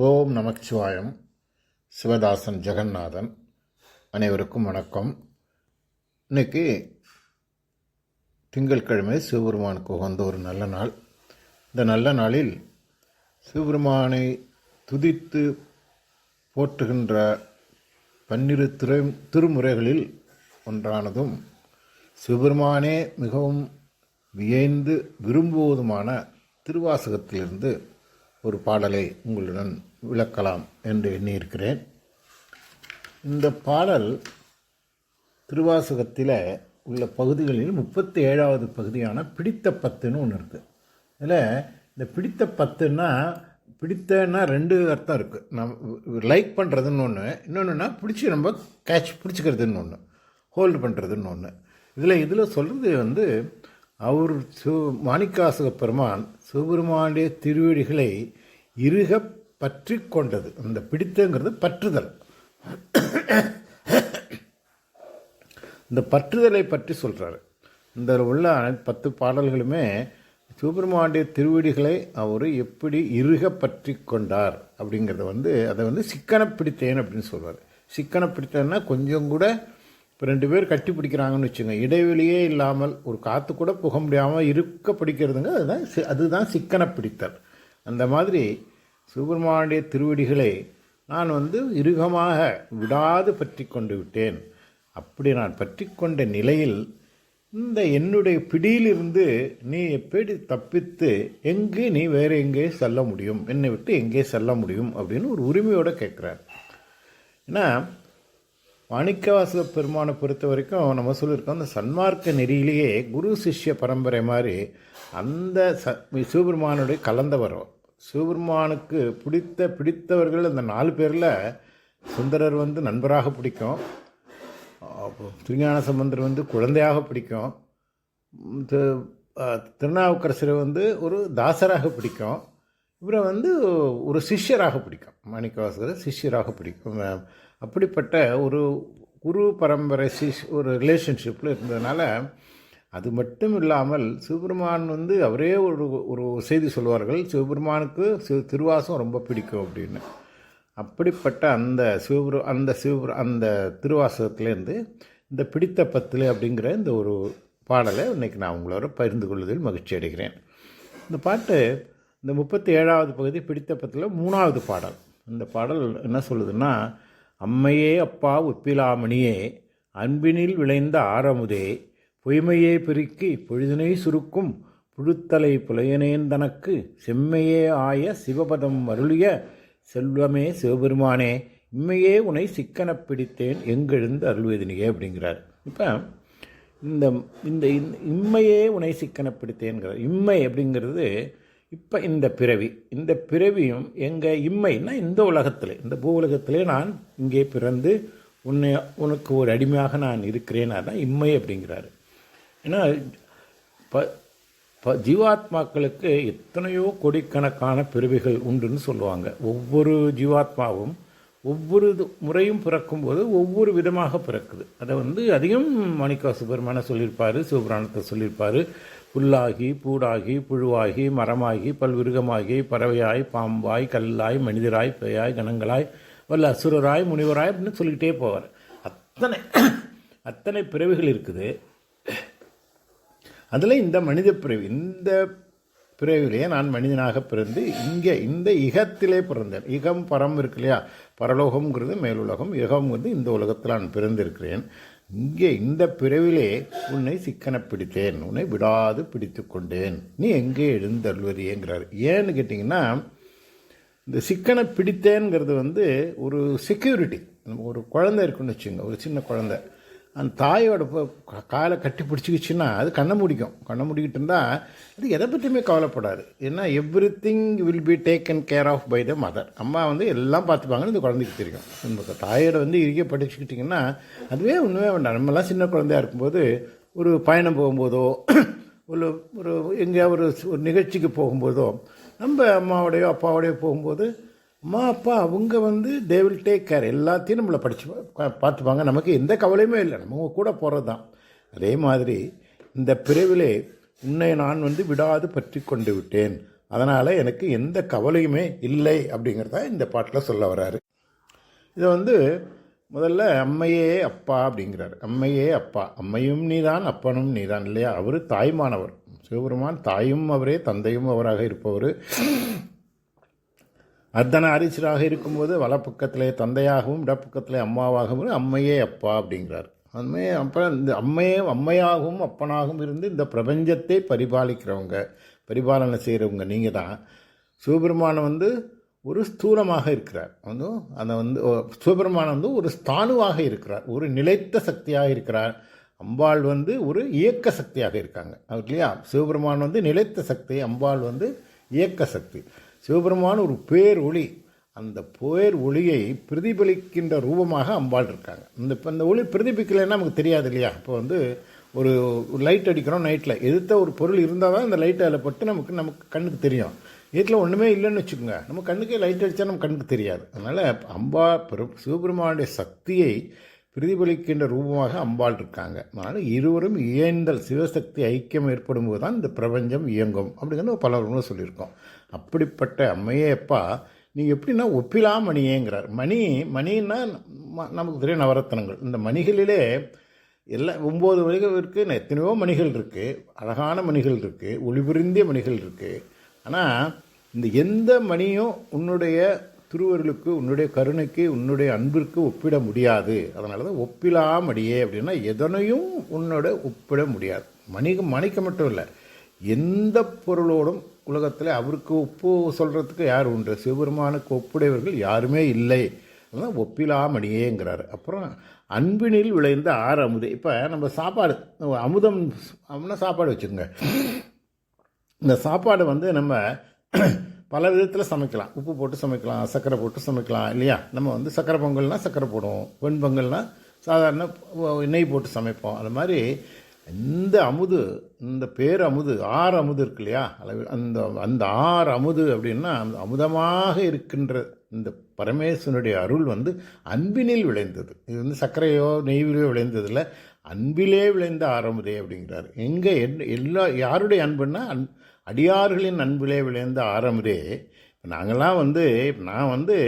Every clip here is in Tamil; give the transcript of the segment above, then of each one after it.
ஓம் நமச்சிவாயம். சிவதாசன் ஜெகநாதன். அனைவருக்கும் வணக்கம். இன்னைக்கு திங்கட்கிழமை சிவபெருமானுக்கு உகந்த ஒரு நல்ல நாள். இந்த நல்ல நாளில் சிவபெருமானை துதித்து போற்றுகின்ற பன்னிரு திரு திருமுறைகளில் ஒன்றானதும் சிவபெருமானே மிகவும் வியந்து விரும்புவதுமான திருவாசகத்திலிருந்து ஒரு பாடலை உங்களுடன் விளக்கலாம் என்று எண்ணியிருக்கிறேன். இந்த பாடல் திருவாசகத்தில் உள்ள பகுதிகளில் முப்பத்தி ஏழாவது பகுதியான பிடித்த பத்துன்னு ஒன்று இருக்குது இதில் இந்த பிடித்த பத்துன்னா பிடித்தன்னா ரெண்டு அர்த்தம் இருக்குது நம் லைக் பண்ணுறதுன்னு ஒன்று இன்னொன்றுனா பிடிச்சி நம்ம கேட்ச் பிடிச்சிக்கிறதுன்னு ஒன்று ஹோல்டு பண்ணுறதுன்னு ஒன்று இதில் இதில் சொல்கிறது வந்து அவர் சு மாணிக்காசக பெருமான் சிவபெருமானுடைய திருவடிகளை இருக பற்றி கொண்டது அந்த பிடித்தங்கிறது பற்றுதல். இந்த பற்றுதலை பற்றி சொல்கிறாரு இந்த உள்ள அனைத்து பத்து பாடல்களுமே சுப்பிரமணிய திருவடிகளை அவர் எப்படி இறுக பற்றி கொண்டார் அப்படிங்கிறத வந்து அதை வந்து சிக்கன பிடித்தேன் அப்படின்னு சொல்வார் சிக்கன பிடித்தேன்னா கொஞ்சம் கூட இப்போ ரெண்டு பேர் கட்டி பிடிக்கிறாங்கன்னு வச்சுங்க இடைவெளியே இல்லாமல் ஒரு காற்று கூட புக முடியாமல் இருக்க பிடிக்கிறதுங்க அதுதான் அதுதான் சிக்கன பிடித்தல். அந்த மாதிரி சுப்பிரமணிய திருவடிகளை நான் வந்து இறுகமாக விடாது பற்றி கொண்டு விட்டேன். அப்படி நான் பற்றி கொண்ட நிலையில் இந்த என்னுடைய பிடியிலிருந்து நீ எப்படி தப்பித்து எங்கே நீ வேறு எங்கே செல்ல முடியும்? என்னை விட்டு எங்கே செல்ல முடியும்? அப்படின்னு ஒரு உரிமையோடு கேட்குறார். ஏன்னா மாணிக்கவாசக பெருமானை பொறுத்த வரைக்கும் நம்ம சொல்லியிருக்கோம் அந்த சன்மார்க்க நெறியிலேயே குரு சிஷ்ய பரம்பரை மாதிரி அந்த ச சிவபெருமானுடைய கலந்தவரும் சிவபெருமானுக்கு பிடித்த பிடித்தவர்கள் அந்த நாலு பேரில் சுந்தரர் வந்து நண்பராக பிடிக்கும். திருஞான சம்பந்தர் வந்து குழந்தையாக பிடிக்கும். திருநாவுக்கரசரை வந்து ஒரு தாசராக பிடிக்கும். இவரை வந்து ஒரு சிஷ்யராக பிடிக்கும். மாணிக்கவாசகரை சிஷ்யராக பிடிக்கும். அப்படிப்பட்ட ஒரு குரு பரம்பரை சிஷ் ஒரு ரிலேஷன்ஷிப்பில் இருந்ததுனால அது மட்டும் இல்லாமல் சிவபெருமான் வந்து அவரே ஒரு ஒரு செய்தி சொல்வார்கள் சிவபெருமானுக்கு சிவ திருவாசம் ரொம்ப பிடிக்கும் அப்படின்னு. அப்படிப்பட்ட அந்த சிவபுரு அந்த சிவபுரு அந்த திருவாசகத்துலேருந்து இந்த பிடித்த பத்தில் அப்படிங்கிற இந்த ஒரு பாடலை இன்றைக்கி நான் உங்களோட பகிர்ந்து கொள்வதில் மகிழ்ச்சி அடைகிறேன். இந்த பாட்டு இந்த முப்பத்தி ஏழாவது பகுதி பிடித்த பத்தில் மூணாவது பாடல். இந்த பாடல் என்ன சொல்லுதுன்னா அம்மையே அப்பா உப்பிலாமணியே அன்பினில் விளைந்த ஆரமுதே பொய்மையே பெருக்கி பொழுதினை சுருக்கும் புழுத்தலை புலையனேன் தனக்கு செம்மையே ஆய சிவபதம் அருளிய செல்வமே சிவபெருமானே இம்மையே உன்னை சிக்கனப் பிடித்தேன் எங்கெழுந்து அருள்வதினியே அப்படிங்கிறார். இப்போ இந்த இந்த இம்மையே உனை சிக்கன பிடித்தேன்கிறார் இம்மை அப்படிங்கிறது இப்போ இந்த பிறவி இந்த பிறவியும் எங்கள் இம்மைன்னா இந்த உலகத்தில் இந்த பூ உலகத்திலே நான் இங்கே பிறந்து உன்னை உனக்கு ஒரு அடிமையாக நான் இருக்கிறேன் அதான் இம்மை அப்படிங்கிறாரு. ஏன்னா ப ப ஜீவாத்மாக்களுக்கு எத்தனையோ கோடிக்கணக்கான பிறவிகள் உண்டுன்னு சொல்லுவாங்க. ஒவ்வொரு ஜீவாத்மாவும் ஒவ்வொரு இது முறையும் பிறக்கும்போது ஒவ்வொரு விதமாக பிறக்குது. அதை வந்து அதிகம் மாணிக்கா சுப்பிரமணிய சொல்லியிருப்பார் சிவபுராணத்தை சொல்லியிருப்பார். புல்லாகி பூடாகி புழுவாகி மரமாகி பல்விருகமாகி பறவையாய் பாம்பாய் கல்லாய் மனிதராய் பேயாய் கணங்களாய் வல்ல அசுரராய் முனிவராய் அப்படின்னு சொல்லிக்கிட்டே போவார். அத்தனை அத்தனை பிறவிகள் இருக்குது. அதில் இந்த மனித பிறவி இந்த பிறவிலேயே நான் மனிதனாக பிறந்து இங்கே இந்த இகத்திலே பிறந்தேன். இகம் பரம் இருக்கு இல்லையா? பரலோகம்ங்கிறது மேலுலகம் இகம்ங்கிறது இந்த உலகத்தில் நான் பிறந்திருக்கிறேன். இங்கே இந்த பிறவிலே உன்னை சிக்கன பிடித்தேன் உன்னை விடாது பிடித்து கொண்டேன். நீ எங்கே எழுந்தருள்வதியேங்கிறார். ஏன்னு கேட்டிங்கன்னா இந்த சிக்கனை பிடித்தேங்கிறது வந்து ஒரு செக்யூரிட்டி ஒரு குழந்தை இருக்குன்னு வச்சுங்க ஒரு சின்ன குழந்தை. அந்த தாயோட ப- காலை கட்டி பிடிச்சிக்கிச்சுன்னா அது கண்ணை முடிக்கும். கண்ணை முடிக்கிட்டு இருந்தால் அது எதை பற்றியுமே கவலைப்படாது. ஏன்னா everything will be taken care of by the mother அம்மா வந்து எல்லாம் பார்த்துப்பாங்கன்னு இந்த குழந்தைக்கு தெரியும். நம்ம தாயோட வந்து இறுகிய படிச்சுக்கிட்டிங்கன்னா அதுவே ஒன்றுமே வேண்டாம். நம்மலாம் சின்ன குழந்தையா இருக்கும்போது ஒரு பயணம் போகும்போதோ ஒரு ஒரு எங்கேயாவது ஒரு ஒரு நிகழ்ச்சிக்கு போகும்போதோ நம்ம அம்மாவோடையோ அப்பாவோடையோ போகும்போது அம்மா அப்பா அவங்க வந்து தே வில் டேக் கேர் எல்லாத்தையும் நம்மளை படிச்சு பார்த்துப்பாங்க. நமக்கு எந்த கவலையுமே இல்லை. நம்ம கூட போகிறது தான் அதே மாதிரி இந்த பிரிவிலே உன்னை நான் வந்து விடாது பற்றி கொண்டு விட்டேன். அதனால் எனக்கு எந்த கவலையுமே இல்லை அப்படிங்கிறத இந்த பாட்டில் சொல்ல வராரு. இதை வந்து முதல்ல அம்மையே அப்பா அப்படிங்கிறார். அம்மையே அப்பா. அம்மையும் நீதான் அப்பனும் நீதான் இல்லையா? அவர் தாய்மானவர். சிவபெருமான் தாயும் அவரே தந்தையும் அவராக இருப்பவர். அர்த்தன அரிசராக இருக்கும்போது வலப்பக்கத்திலே தந்தையாகவும் இடப்பக்கத்திலே அம்மாவாகவும் அம்மையே அப்பா அப்படிங்கிறார். அம்மையே அப்போ இந்த அம்மையே அம்மையாகவும் அப்பனாகவும் இருந்து இந்த பிரபஞ்சத்தை பரிபாலிக்கிறவங்க பரிபாலனை செய்கிறவங்க நீங்கள் தான் சிவபெருமானை வந்து ஒரு ஸ்தூலமாக இருக்கிறார். வந்து அந்த வந்து சிவபெருமான் வந்து ஒரு ஸ்தானுவாக இருக்கிறார். ஒரு நிலைத்த சக்தியாக இருக்கிறார். அம்பாள் வந்து ஒரு இயக்க சக்தியாக இருக்காங்க. இல்லையா? சிவபெருமான் வந்து நிலைத்த சக்தி அம்பாள் வந்து இயக்க சக்தி. சிவபெருமான் ஒரு பேர் ஒளி அந்த பேர் ஒளியை பிரதிபலிக்கின்ற ரூபமாக அம்பாள் இருக்காங்க இந்த இப்போ இந்த ஒளி பிரதிபலிக்கலைன்னா நமக்கு தெரியாது இல்லையா இப்போ வந்து ஒரு லைட் அடிக்கிறோம் நைட்டில் எதிர்த்த ஒரு பொருள் இருந்தால் தான் இந்த லைட் அதில் பட்டு நமக்கு நமக்கு கண்ணுக்கு தெரியும். வீட்டில் ஒன்றுமே இல்லைன்னு வச்சுக்கோங்க. நம்ம கண்ணுக்கே லைட் அடித்தா நம்ம கண்ணுக்கு தெரியாது. அதனால் அம்பா பெரு- சிவபெருமானுடைய சக்தியை பிரதிபலிக்கின்ற ரூபமாக அம்பாள் இருக்காங்க. அதனால் இருவரும் இயந்தல் சிவசக்தி ஐக்கியம் ஏற்படும் போது தான் இந்த பிரபஞ்சம் இயங்கும் அப்படிங்கிறது உணவு சொல்லியிருக்கோம். அப்படிப்பட்ட அம்மையப்பா நீங்கள் எப்படின்னா ஒப்பிலா மணியேங்கிறார் மணி மணின்னா நமக்கு தெரியும் நவரத்தனங்கள் இந்த மணிகளிலே எல்லா ஒம்பது மணிகள் இருக்குது எத்தனையோ மணிகள் இருக்குது அழகான மணிகள் இருக்குது ஒளிபுரிந்திய மணிகள் இருக்குது ஆனால் இந்த எந்த மணியும் உன்னுடைய திருவருளுக்கு உன்னுடைய கருணைக்கு உன்னுடைய அன்பிற்கு ஒப்பிட முடியாது. அதனால தான் ஒப்பிலாமடியே அப்படின்னா எதனையும் உன்னோட ஒப்பிட முடியாது. மணிக்கு மணிக்க மட்டும் இல்லை. எந்த பொருளோடும் உலகத்தில் அவருக்கு ஒப்பு சொல்கிறதுக்கு யார் உண்டு? சிவபெருமானுக்கு ஒப்புடையவர்கள் யாருமே இல்லை. அதான் ஒப்பிலாமணியேங்கிறாரு அப்புறம் அன்பினில் விளைந்த ஆறு அமுது. இப்போ நம்ம சாப்பாடு அமுதம் அப்படின்னா சாப்பாடு வச்சுக்கோங்க. இந்த சாப்பாடு வந்து நம்ம பல விதத்தில் சமைக்கலாம். உப்பு போட்டு சமைக்கலாம் சர்க்கரை போட்டு சமைக்கலாம் இல்லையா? நம்ம வந்து சர்க்கரை பொங்கல்னால் சர்க்கரை போடுவோம். வெண்பொங்கல்னால் சாதாரண நெய் போட்டு சமைப்போம். அது மாதிரி இந்த அமுது இந்த பேர் அமுது ஆறு அமுது இருக்கு இல்லையா? அளவில் அந்த அந்த ஆறு அமுது அப்படின்னா அந்த அமுதமாக இருக்கின்ற இந்த பரமேஸ்வனுடைய அருள் வந்து அன்பினில் விளைந்தது. இது வந்து சர்க்கரையோ நெய்விலையோ விளைந்ததில்ல. அன்பிலே விளைந்த ஆரமுதே அப்படிங்கிறார். எங்கே எல்லா யாருடைய அன்புன்னா அன் அடியார்களின் அன்பிலே விளைந்த ஆரம்பரே இப்போ வந்து நான் வந்து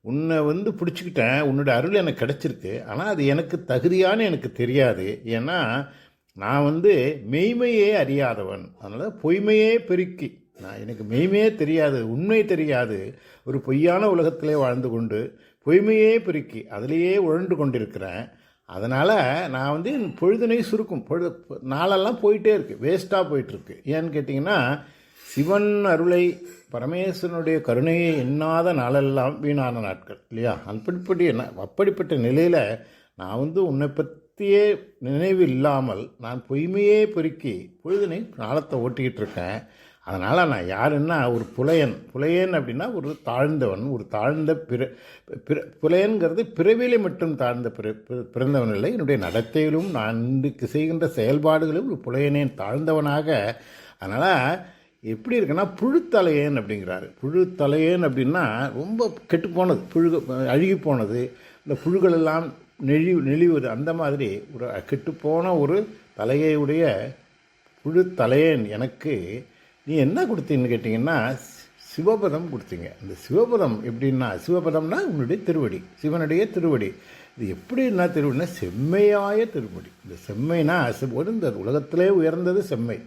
உன்னை வந்து பிடிச்சிக்கிட்டேன். உன்னுடைய அருள் எனக்கு கிடச்சிருக்கு. ஆனால் அது எனக்கு தகுதியானு எனக்கு தெரியாது. ஏன்னா நான் வந்து மெய்மையே அறியாதவன். அதனால் பொய்மையே பெருக்கி. நான் எனக்கு மெய்மையே தெரியாது உண்மை தெரியாது. ஒரு பொய்யான உலகத்திலே வாழ்ந்து கொண்டு பொய்மையே பெருக்கி அதிலேயே உழண்டு கொண்டிருக்கிறேன். அதனால் நான் வந்து என் பொழுதினை சுருக்கும். பொழுது நாளெல்லாம் போயிட்டே இருக்குது வேஸ்ட்டாக போயிட்டுருக்கு. ஏன்னு கேட்டிங்கன்னா சிவன் அருளை பரமேஸ்வரனுடைய கருணையை எண்ணாத நாளெல்லாம் வீணான நாட்கள். இல்லையா? அப்படிப்பட்ட அப்படிப்பட்ட நிலையில் நான் வந்து உன்னை பற்றியே நினைவு இல்லாமல் நான் பொய்மையே பெருக்கி பொழுதுனை நாளத்தை ஓட்டிக்கிட்டு இருக்கேன். அதனால் நான் யாருன்னா ஒரு புலையன். புலையன் அப்படின்னா ஒரு தாழ்ந்தவன் ஒரு தாழ்ந்த பிற பிற புலையன்கிறது பிறவிலே மட்டும் தாழ்ந்த பிற பிற- பிறந்தவன் இல்லை. என்னுடைய நடத்தையிலும் நான் இன்றைக்கு செய்கின்ற செயல்பாடுகளிலும் ஒரு புலையனேன் தாழ்ந்தவனாக. அதனால் எப்படி இருக்குன்னா புழுத்தலையேன் அப்படிங்கிறாரு. புழுத்தலையேன் அப்படின்னா ரொம்ப கெட்டு போனது புழு அழுகி போனது இந்த புழுகள் எல்லாம் நெழி நெளிவது அந்த மாதிரி ஒரு கெட்டுப்போன ஒரு தலையை உடைய எனக்கு நீ என்ன கொடுத்தீங்கன்னு கேட்டிங்கன்னா சி- சிவபதம் கொடுத்தீங்க. இந்த சிவபதம் எப்படின்னா சிவபதம்னா உன்னுடைய திருவடி சிவனுடைய திருவடி. இது எப்படின்னா திருவடினா செம்மையாய திருவடி. இந்த செம்மைனா உயர்ந்தது இந்த உலகத்திலே உயர்ந்தது செம்மை.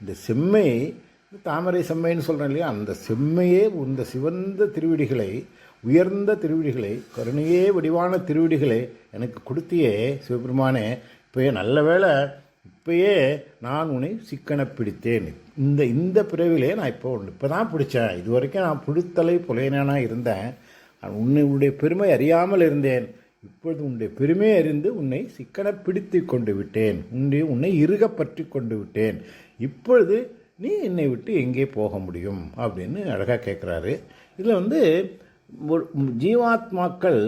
இந்த செம்மை தாமரை செம்மைன்னு சொல்கிறேன் இல்லையா? அந்த செம்மையே இந்த சிவந்த திருவிடிகளை உயர்ந்த திருவிடிகளை கருணையே வடிவான திருவிடிகளை எனக்கு கொடுத்தியே சிவபெருமானே. இப்போ நல்ல வேளை இப்பயே நான் உன்னை சிக்கன பிடித்தேன் இந்த இந்த பிறவிலே நான் இப்போ இப்போ தான் பிடிச்சேன். இது வரைக்கும் நான் புழுத்தலை புலையனானா இருந்தேன். உன்னை உன்னுடைய பெருமை அறியாமல் இருந்தேன். இப்பொழுது உன்னுடைய பெருமை அறிந்து உன்னை சிக்கன பிடித்து கொண்டு விட்டேன். உன்னை உன்னை இறுக பற்றி கொண்டு விட்டேன். இப்பொழுது நீ என்னை விட்டு எங்கே போக முடியும்? அப்படின்னு அழகாக கேட்குறாரு இதில் வந்து ஜீவாத்மாக்கள்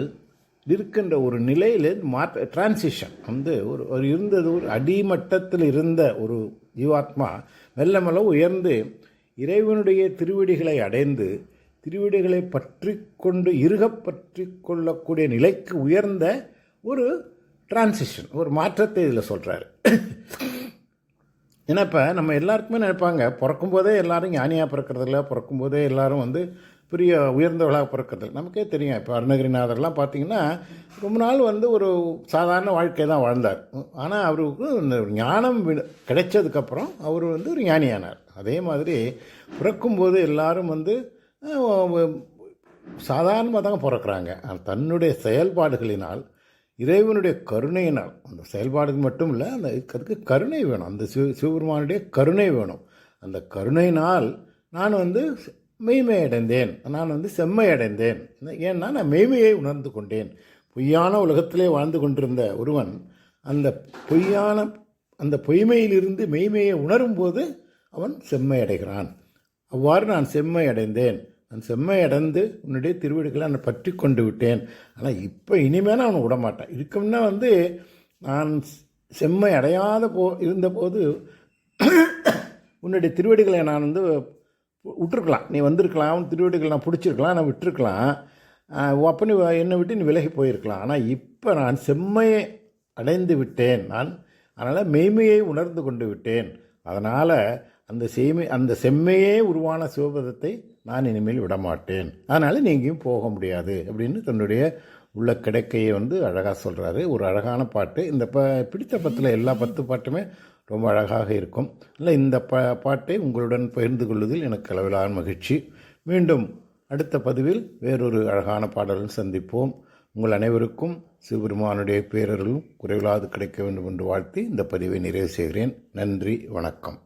இருக்கின்ற ஒரு நிலையில் மாற்ற டிரான்சிஷன் வந்து ஒரு ஒரு இருந்தது ஒரு அடிமட்டத்தில் இருந்த ஒரு ஜீவாத்மா மெல்ல மெல்ல உயர்ந்து இறைவனுடைய திருவிடிகளை அடைந்து திருவிடிகளை பற்றி கொண்டு இறுகப் பற்றி கொள்ளக்கூடிய நிலைக்கு உயர்ந்த ஒரு டிரான்சிஷன் ஒரு மாற்றத்தை இதில் சொல்கிறாரு ஏன்னா இப்போ நம்ம எல்லாருக்குமே நினைப்பாங்க பிறக்கும்போதே எல்லாரும் ஞானியாக பிறக்கிறதில்ல பிறக்கும்போதே எல்லாரும் வந்து பெரிய உயர்ந்தவர்களாக பிறக்கிறது. நமக்கே தெரியும். இப்போ அருணகிரிநாதர்லாம் பார்த்தீங்கன்னா ரொம்ப நாள் வந்து ஒரு சாதாரண வாழ்க்கை தான் வாழ்ந்தார். ஆனால் அவருக்கு இந்த ஞானம் வி- கிடைச்சதுக்கப்புறம் அவர் வந்து ஒரு ஞானியானார். அதே மாதிரி பிறக்கும்போது எல்லாரும் வந்து சாதாரணமாக தாங்க பிறக்கிறாங்க. ஆனால் தன்னுடைய செயல்பாடுகளினால் இறைவனுடைய கருணையினால் அந்த செயல்பாடுகள் மட்டும் இல்லை அந்த அதுக்கு கருணை வேணும். அந்த சிவ சிவபெருமானுடைய கருணை வேணும். அந்த கருணையினால் நான் வந்து மெய்மை அடைந்தேன் நான் வந்து செம்மை அடைந்தேன் ஏன்னா நான் மெய்மையை உணர்ந்து கொண்டேன். பொய்யான உலகத்திலே வாழ்ந்து கொண்டிருந்த ஒருவன் அந்த பொய்யான அந்த பொய்மையிலிருந்து மெய்மையை உணரும்போது அவன் செம்மை அடைகிறான் அவ்வாறு நான் செம்மை அடைந்தேன் நான் செம்மை அடைந்து உன்னுடைய திருவிடுகளை நான் பற்றி கொண்டு விட்டேன். ஆனால் இப்போ இனிமேல் நான் அவனை விடமாட்டேன். இருக்கும்னா வந்து நான் செம்மை அடையாத போ இருந்தபோது உன்னுடைய திருவடிகளை நான் வந்து விட்டுருக்கலாம். நீ வந்திருக்கலாம் உன் நான் பிடிச்சிருக்கலாம் நான் விட்டுருக்கலாம். அப்போ நீ என்னை விட்டு நீ விலகி போயிருக்கலாம். ஆனால் இப்போ நான் செம்மையை அடைந்து விட்டேன் நான். அதனால் மெய்மையை உணர்ந்து கொண்டு விட்டேன். அதனால் அந்த செய்மை அந்த செம்மையே உருவான சிவபதத்தை நான் இனிமேல் விடமாட்டேன். அதனால் நீங்கேயும் போக முடியாது அப்படின்னு தன்னுடைய உள்ள கிடைக்கையை வந்து அழகாக சொல்கிறாரு ஒரு அழகான பாட்டு. இந்த ப பிடித்த பத்தில் எல்லா பத்து பாட்டுமே ரொம்ப அழகாக இருக்கும். இல்லை இந்த ப பாட்டை உங்களுடன் பகிர்ந்து கொள்வதில் எனக்கு அளவிலான மகிழ்ச்சி. மீண்டும் அடுத்த பதிவில் வேறொரு அழகான பாடலும் சந்திப்போம். உங்கள் அனைவருக்கும் சிவபெருமானுடைய பேரர்களும் குறைவில்லாது கிடைக்க வேண்டும் என்று வாழ்த்தி இந்த பதிவை நிறைவு செய்கிறேன். நன்றி வணக்கம்.